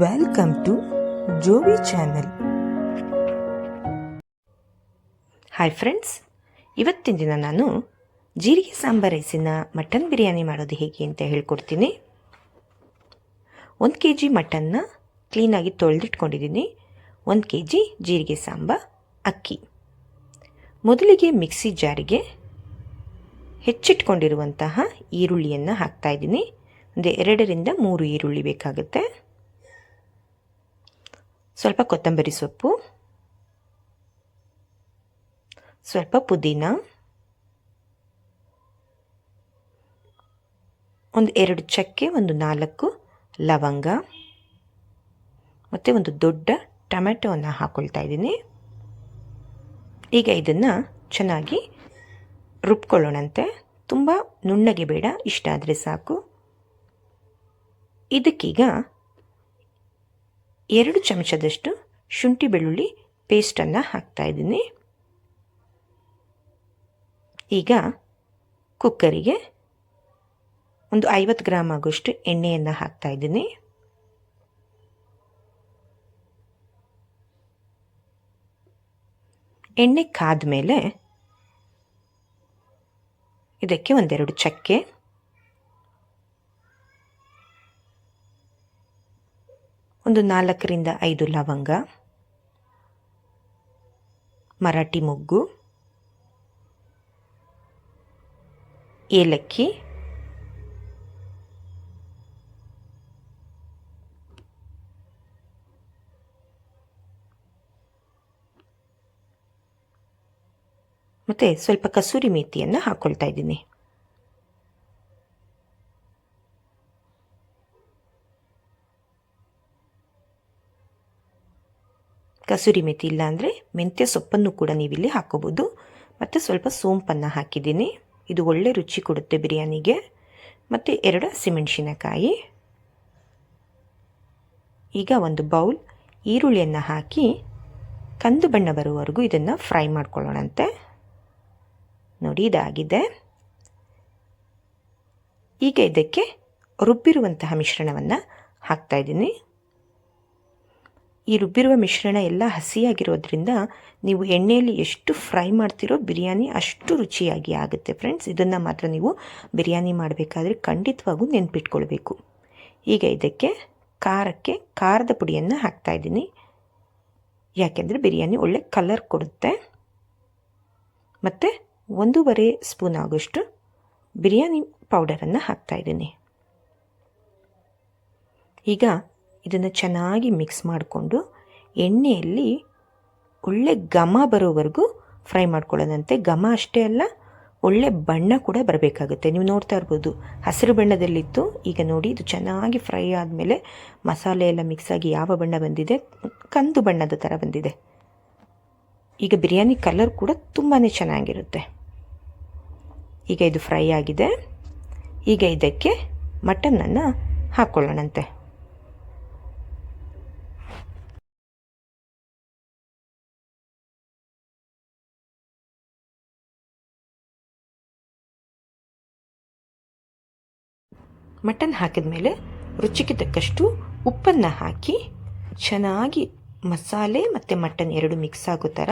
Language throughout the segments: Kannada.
Welcome to Jovi channel hi friends ಇವತ್ತಿನ ದಿನ ನಾನು ಜೀರಿಗೆ ಸಾಂಬಾರ್ ರೈಸಿನ ಮಟನ್ ಬಿರಿಯಾನಿ ಮಾಡೋದು ಹೇಗೆ ಅಂತ ಹೇಳ್ಕೊಡ್ತೀನಿ. ಒಂದು ಕೆ ಜಿ ಮಟನ್ನ ಕ್ಲೀನಾಗಿ ತೊಳೆದಿಟ್ಕೊಂಡಿದ್ದೀನಿ. ಒಂದು ಕೆ ಜಿ ಜೀರಿಗೆ ಸಾಂಬಾ ಅಕ್ಕಿ. ಮೊದಲಿಗೆ ಮಿಕ್ಸಿ ಜಾರಿಗೆ ಹೆಚ್ಚಿಟ್ಕೊಂಡಿರುವಂತಹ ಈರುಳ್ಳಿಯನ್ನು ಹಾಕ್ತಾಯಿದ್ದೀನಿ ಒಂದು ಎರಡರಿಂದ ಮೂರು ಈರುಳ್ಳಿ ಬೇಕಾಗುತ್ತೆ. ಸ್ವಲ್ಪ ಕೊತ್ತಂಬರಿ ಸೊಪ್ಪು, ಸ್ವಲ್ಪ ಪುದೀನ, ಒಂದು ಎರಡು ಚಕ್ಕೆ, ಒಂದು ನಾಲ್ಕು ಲವಂಗ, ಮತ್ತು ಒಂದು ದೊಡ್ಡ ಟೊಮೆಟೊವನ್ನು ಹಾಕ್ಕೊಳ್ತಾ ಇದ್ದೀನಿ. ಈಗ ಇದನ್ನು ಚೆನ್ನಾಗಿ ರುಬ್ಕೊಳ್ಳೋಣಂತೆ. ತುಂಬ ನುಣ್ಣಗೆ ಬೇಡ, ಇಷ್ಟ ಆದರೆ ಸಾಕು. ಇದಕ್ಕೀಗ ಎರಡು ಚಮಚದಷ್ಟು ಶುಂಠಿ ಬೆಳ್ಳುಳ್ಳಿ ಪೇಸ್ಟನ್ನು ಹಾಕ್ತಾ ಇದ್ದೀನಿ. ಈಗ ಕುಕ್ಕರಿಗೆ ಒಂದು ಐವತ್ತು ಗ್ರಾಮ್ ಆಗೋಷ್ಟು ಎಣ್ಣೆಯನ್ನು ಹಾಕ್ತಾ ಇದ್ದೀನಿ. ಎಣ್ಣೆ ಕಾದ ಮೇಲೆ ಇದಕ್ಕೆ ಒಂದೆರಡು ಚಕ್ಕೆ ಒಂದು ನಾಲ್ಕರಿಂದ ಐದು ಲವಂಗ ಮರಾಠಿ ಮೊಗ್ಗು ಏಲಕ್ಕಿ ಮತ್ತು ಸ್ವಲ್ಪ ಕಸೂರಿ ಮೇಥಿಯನ್ನು ಹಾಕ್ಕೊಳ್ತಾ ಇದ್ದೀನಿ. ಕಸೂರಿ ಮೆಥಿ ಇಲ್ಲಾಂದರೆ ಮೆಂತ್ಯ ಸೊಪ್ಪನ್ನು ಕೂಡ ನೀವಿಲ್ಲಿ ಹಾಕೋಬೋದು. ಮತ್ತು ಸ್ವಲ್ಪ ಸೋಂಪನ್ನು ಹಾಕಿದ್ದೀನಿ. ಇದು ಒಳ್ಳೆ ರುಚಿ ಕೊಡುತ್ತೆ ಬಿರಿಯಾನಿಗೆ. ಮತ್ತು ಎರಡು ಹಸಿಮೆಣಸಿನಕಾಯಿ. ಈಗ ಒಂದು ಬೌಲ್ ಈರುಳ್ಳಿಯನ್ನು ಹಾಕಿ ಕಂದು ಬಣ್ಣ ಬರುವವರೆಗೂ ಇದನ್ನು ಫ್ರೈ ಮಾಡ್ಕೊಳ್ಳೋಣಂತೆ. ನೋಡಿ, ಇದಾಗಿದೆ. ಈಗ ಇದಕ್ಕೆ ರುಬ್ಬಿರುವಂತಹ ಮಿಶ್ರಣವನ್ನು ಹಾಕ್ತಾಯಿದ್ದೀನಿ ಈ ರುಬ್ಬಿರುವ ಮಿಶ್ರಣ ಎಲ್ಲ ಹಸಿಯಾಗಿರೋದ್ರಿಂದ ನೀವು ಎಣ್ಣೆಯಲ್ಲಿ ಎಷ್ಟು ಫ್ರೈ ಮಾಡ್ತಿರೋ ಬಿರಿಯಾನಿ ಅಷ್ಟು ರುಚಿಯಾಗಿ ಆಗುತ್ತೆ ಫ್ರೆಂಡ್ಸ್. ಇದನ್ನು ಮಾತ್ರ ನೀವು ಬಿರಿಯಾನಿ ಮಾಡಬೇಕಾದ್ರೆ ಖಂಡಿತವಾಗೂ ನೆನ್ಪಿಟ್ಕೊಳ್ಬೇಕು. ಈಗ ಇದಕ್ಕೆ ಖಾರಕ್ಕೆ ಖಾರದ ಪುಡಿಯನ್ನು ಹಾಕ್ತಾಯಿದ್ದೀನಿ ಯಾಕೆಂದರೆ ಬಿರಿಯಾನಿ ಒಳ್ಳೆ ಕಲರ್ ಕೊಡುತ್ತೆ. ಮತ್ತು ಒಂದೂವರೆ ಸ್ಪೂನ್ ಆಗೋಷ್ಟು ಬಿರಿಯಾನಿ ಪೌಡರನ್ನು ಹಾಕ್ತಾಯಿದ್ದೀನಿ ಈಗ ಇದನ್ನು ಚೆನ್ನಾಗಿ ಮಿಕ್ಸ್ ಮಾಡಿಕೊಂಡು ಎಣ್ಣೆಯಲ್ಲಿ ಒಳ್ಳೆ ಘಮ ಬರೋವರೆಗೂ ಫ್ರೈ ಮಾಡ್ಕೊಳ್ಳೋದಂತೆ ಘಮ ಅಷ್ಟೇ ಅಲ್ಲ, ಒಳ್ಳೆ ಬಣ್ಣ ಕೂಡ ಬರಬೇಕಾಗುತ್ತೆ. ನೀವು ನೋಡ್ತಾ ಇರ್ಬೋದು, ಹಸಿರು ಬಣ್ಣದಲ್ಲಿತ್ತು. ಈಗ ನೋಡಿ, ಇದು ಚೆನ್ನಾಗಿ ಫ್ರೈ ಆದಮೇಲೆ ಮಸಾಲೆ ಎಲ್ಲ ಮಿಕ್ಸ್ ಆಗಿ ಯಾವ ಬಣ್ಣ ಬಂದಿದೆ? ಕಂದು ಬಣ್ಣದ ಥರ ಬಂದಿದೆ. ಈಗ ಬಿರಿಯಾನಿ ಕಲರ್ ಕೂಡ ತುಂಬಾ ಚೆನ್ನಾಗಿರುತ್ತೆ. ಈಗ ಇದು ಫ್ರೈ ಆಗಿದೆ. ಈಗ ಇದಕ್ಕೆ ಮಟನನ್ನು ಹಾಕ್ಕೊಳ್ಳೋಣಂತೆ ಮಟನ್ ಹಾಕಿದ ಮೇಲೆ ರುಚಿಗೆ ತಕ್ಕಷ್ಟು ಉಪ್ಪನ್ನು ಹಾಕಿ ಚೆನ್ನಾಗಿ ಮಸಾಲೆ ಮತ್ತು ಮಟನ್ ಎರಡು ಮಿಕ್ಸ್ ಆಗೋ ಥರ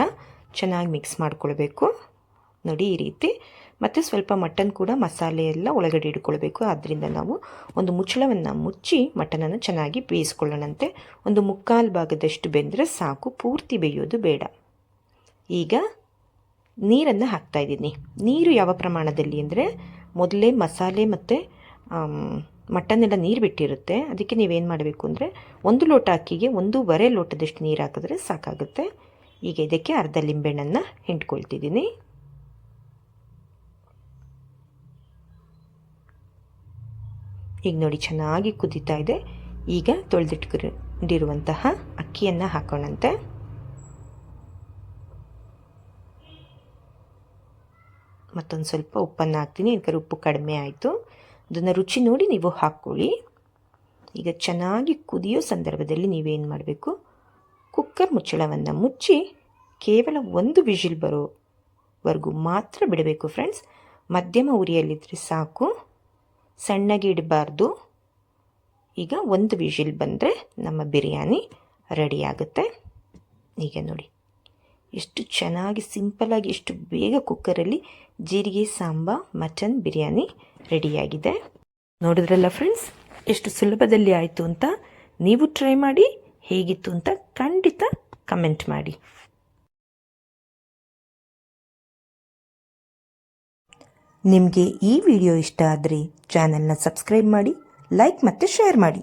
ಚೆನ್ನಾಗಿ ಮಿಕ್ಸ್ ಮಾಡ್ಕೊಳ್ಬೇಕು. ನೋಡಿ ಈ ರೀತಿ. ಮತ್ತು ಸ್ವಲ್ಪ ಮಟನ್ ಕೂಡ ಮಸಾಲೆ ಎಲ್ಲ ಒಳಗಡೆ ಇಟ್ಕೊಳ್ಬೇಕು. ಆದ್ದರಿಂದ ನಾವು ಒಂದು ಮುಚ್ಚಳವನ್ನು ಮುಚ್ಚಿ ಮಟನನ್ನು ಚೆನ್ನಾಗಿ ಬೇಯಿಸ್ಕೊಳ್ಳೋಣಂತೆ. ಒಂದು ಮುಕ್ಕಾಲು ಭಾಗದಷ್ಟು ಬೆಂದರೆ ಸಾಕು. ಪೂರ್ತಿ ಬೇಯೋದು ಬೇಡ. ಈಗ ನೀರನ್ನು ಹಾಕ್ತಾಯಿದ್ದೀನಿ ನೀರು ಯಾವ ಪ್ರಮಾಣದಲ್ಲಿ ಅಂದರೆ ಮೊದಲೇ ಮಸಾಲೆ ಮತ್ತು ಮಟನ್ ಎಲ್ಲ ನೀರು ಬಿಟ್ಟಿರುತ್ತೆ. ಅದಕ್ಕೆ ನೀವೇನು ಮಾಡಬೇಕು ಅಂದರೆ ಒಂದು ಲೋಟ ಅಕ್ಕಿಗೆ ಒಂದೂವರೆ ಲೋಟದಷ್ಟು ನೀರು ಹಾಕಿದ್ರೆ ಸಾಕಾಗುತ್ತೆ. ಈಗ ಇದಕ್ಕೆ ಅರ್ಧ ಲಿಂಬೆಹಣ್ಣನ್ನು ಹಿಂಡ್ಕೊಳ್ತಿದ್ದೀನಿ. ಈಗ ನೋಡಿ ಚೆನ್ನಾಗಿ ಕುದೀತಾ ಇದೆ. ಈಗ ತೊಳೆದಿಟ್ಕೊಂಡಿರುವಂತಹ ಅಕ್ಕಿಯನ್ನು ಹಾಕೋಣಂತೆ. ಮತ್ತೊಂದು ಸ್ವಲ್ಪ ಉಪ್ಪನ್ನು ಹಾಕ್ತೀನಿ. ಯಾಕಂದರೆ ಉಪ್ಪು ಕಡಿಮೆ ಆಯಿತು. ಅದನ್ನು ರುಚಿ ನೋಡಿ ನೀವು ಹಾಕ್ಕೊಳ್ಳಿ. ಈಗ ಚೆನ್ನಾಗಿ ಕುದಿಯೋ ಸಂದರ್ಭದಲ್ಲಿ ನೀವೇನು ಮಾಡಬೇಕು? ಕುಕ್ಕರ್ ಮುಚ್ಚಳವನ್ನು ಮುಚ್ಚಿ ಕೇವಲ ಒಂದು ವಿಜಿಲ್ ಬರೋವರೆಗೂ ಮಾತ್ರ ಬಿಡಬೇಕು ಫ್ರೆಂಡ್ಸ್ ಮಧ್ಯಮ ಉರಿಯಲ್ಲಿದ್ದರೆ ಸಾಕು. ಸಣ್ಣಗೆ ಇಡಬಾರ್ದು. ಈಗ ಒಂದು ವಿಷಿಲ್ ಬಂದರೆ ನಮ್ಮ ಬಿರಿಯಾನಿ ರೆಡಿ ಆಗುತ್ತೆ. ಈಗ ನೋಡಿ. ಎಷ್ಟು ಚೆನ್ನಾಗಿ ಸಿಂಪಲ್ಲಾಗಿ ಎಷ್ಟು ಬೇಗ ಕುಕ್ಕರಲ್ಲಿ ಜೀರಿಗೆ ಸಾಂಬಾ ಮಟನ್ ಬಿರಿಯಾನಿ ರೆಡಿಯಾಗಿದೆ. ನೋಡಿದ್ರಲ್ಲ ಫ್ರೆಂಡ್ಸ್ ಎಷ್ಟು ಸುಲಭದಲ್ಲಿ ಆಯಿತು ಅಂತ ನೀವು ಟ್ರೈ ಮಾಡಿ ಹೇಗಿತ್ತು ಅಂತ ಖಂಡಿತ ಕಮೆಂಟ್ ಮಾಡಿ. ನಿಮಗೆ ಈ ವಿಡಿಯೋ ಇಷ್ಟ ಆದರೆ ಚಾನಲ್ನ ಸಬ್ಸ್ಕ್ರೈಬ್ ಮಾಡಿ ಲೈಕ್ ಮತ್ತು ಶೇರ್ ಮಾಡಿ.